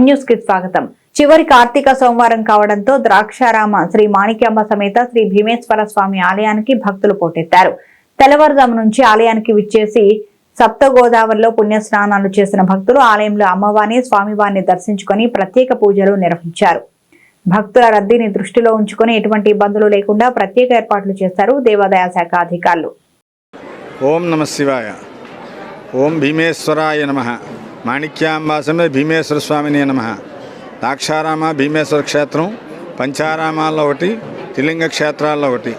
న్యూస్కి స్వాగతం. చివరి కార్తీక సోమవారం కావడంతో ద్రాక్షారామ శ్రీ మాణిక్యాంబ సమేత శ్రీ భీమేశ్వర స్వామి ఆలయానికి భక్తులు పోటెత్తారు. తెల్లవారుజాము నుంచి ఆలయానికి విచ్చేసి సప్త గోదావరిలో పుణ్య స్నానాలు చేసిన భక్తులు ఆలయంలో అమ్మవారిని స్వామివారిని దర్శించుకొని ప్రత్యేక పూజలు నిర్వహించారు. భక్తుల రద్దీని దృష్టిలో ఉంచుకొని ఎటువంటి ఇబ్బందులు లేకుండా ప్రత్యేక ఏర్పాట్లు చేశారు దేవాదాయ శాఖ అధికారులు. ఓం నమ శివాయ. ఓం భీమేశ్వరాయ నమ. మాణిక్యాంబాసమే భీమేశ్వర స్వామిని నమ. దాక్షారామ భీమేశ్వర క్షేత్రం పంచారామాల్లో ఒకటి త్రిలింగ క్షేత్రాల్లో ఒకటి.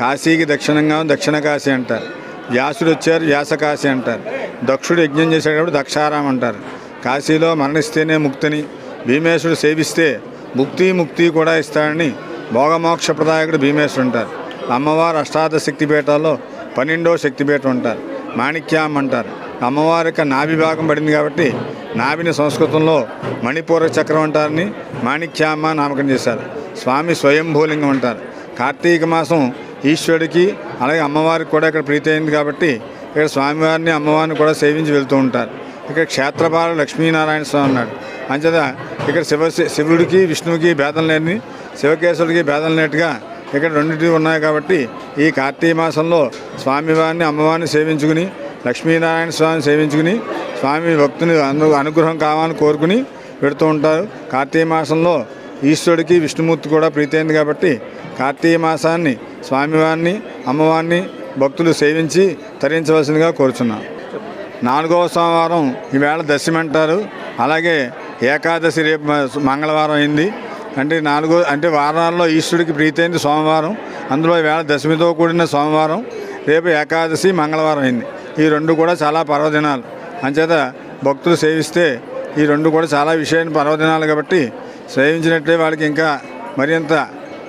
కాశీకి దక్షిణంగా దక్షిణ కాశీ అంటారు. వ్యాసుడు వచ్చారు వ్యాసకాశి అంటారు. దక్షుడు యజ్ఞం చేసేటప్పుడు దక్షారాం అంటారు. కాశీలో మరణిస్తేనే ముక్తిని భీమేశ్వరుడు సేవిస్తే ముక్తి ముక్తి కూడా ఇస్తాడని భోగమోక్ష ప్రదాయకుడు భీమేశ్వరుడు అంటారు. అమ్మవారు అష్టాదశ శక్తిపీఠాల్లో పన్నెండో శక్తిపీఠం అంటారు. మాణిక్యాం అంటారు. అమ్మవారి యొక్క నాభి భాగం పడింది కాబట్టి నాభిని సంస్కృతంలో మణిపూర చక్రం అంటారని మాణిక్యామ్మ నామకం చేశారు. స్వామి స్వయంభూలింగం అంటారు. కార్తీక మాసం ఈశ్వరుడికి అలాగే అమ్మవారికి కూడా ఇక్కడ ప్రీతి అయింది కాబట్టి ఇక్కడ స్వామివారిని అమ్మవారిని కూడా సేవించి వెళ్తూ ఉంటారు. ఇక్కడ క్షేత్రపాల లక్ష్మీనారాయణ స్వామి ఉన్నాడు. అంచేత ఇక్కడ శివ శివుడికి విష్ణువుకి భేదం లేని శివకేశ్వరుడికి భేదం లేనట్టుగా ఇక్కడ రెండింటివి ఉన్నాయి కాబట్టి ఈ కార్తీక మాసంలో స్వామివారిని అమ్మవారిని సేవించుకుని లక్ష్మీనారాయణ స్వామిని సేవించుకుని స్వామి భక్తుని అను అనుగ్రహం కావాలని కోరుకుని పెడుతూ ఉంటారు. కార్తీక మాసంలో ఈశ్వరుడికి విష్ణుమూర్తి కూడా ప్రీతైంది కాబట్టి కార్తీక మాసాన్ని స్వామివారిని అమ్మవారిని భక్తులు సేవించి తరించవలసిందిగా కోరుచున్నాను నాలుగవ సోమవారం ఈవేళ దశమి అంటారు. అలాగే ఏకాదశి రేపు మంగళవారం అయింది. అంటే నాలుగో అంటే వారాల్లో ఈశ్వరుడికి ప్రీతైంది సోమవారం. అందులో ఈవేళ దశమితో కూడిన సోమవారం. రేపు ఏకాదశి మంగళవారం అయింది. ఈ రెండు కూడా చాలా పర్వదినాలు. అంచేత భక్తులు సేవిస్తే ఈ రెండు కూడా చాలా విషయమైన పర్వదినాలు కాబట్టి సేవించినట్లే వాళ్ళకి ఇంకా మరింత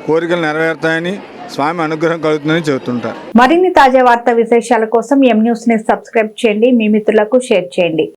కోరికలు నెరవేరుతాయని స్వామి అనుగ్రహం కలుగుతుందని చెబుతుంటారు. మరిన్ని తాజా వార్తా విశేషాల కోసం ఎం న్యూస్ని సబ్స్క్రైబ్ చేయండి. మీ మిత్రులకు షేర్ చేయండి.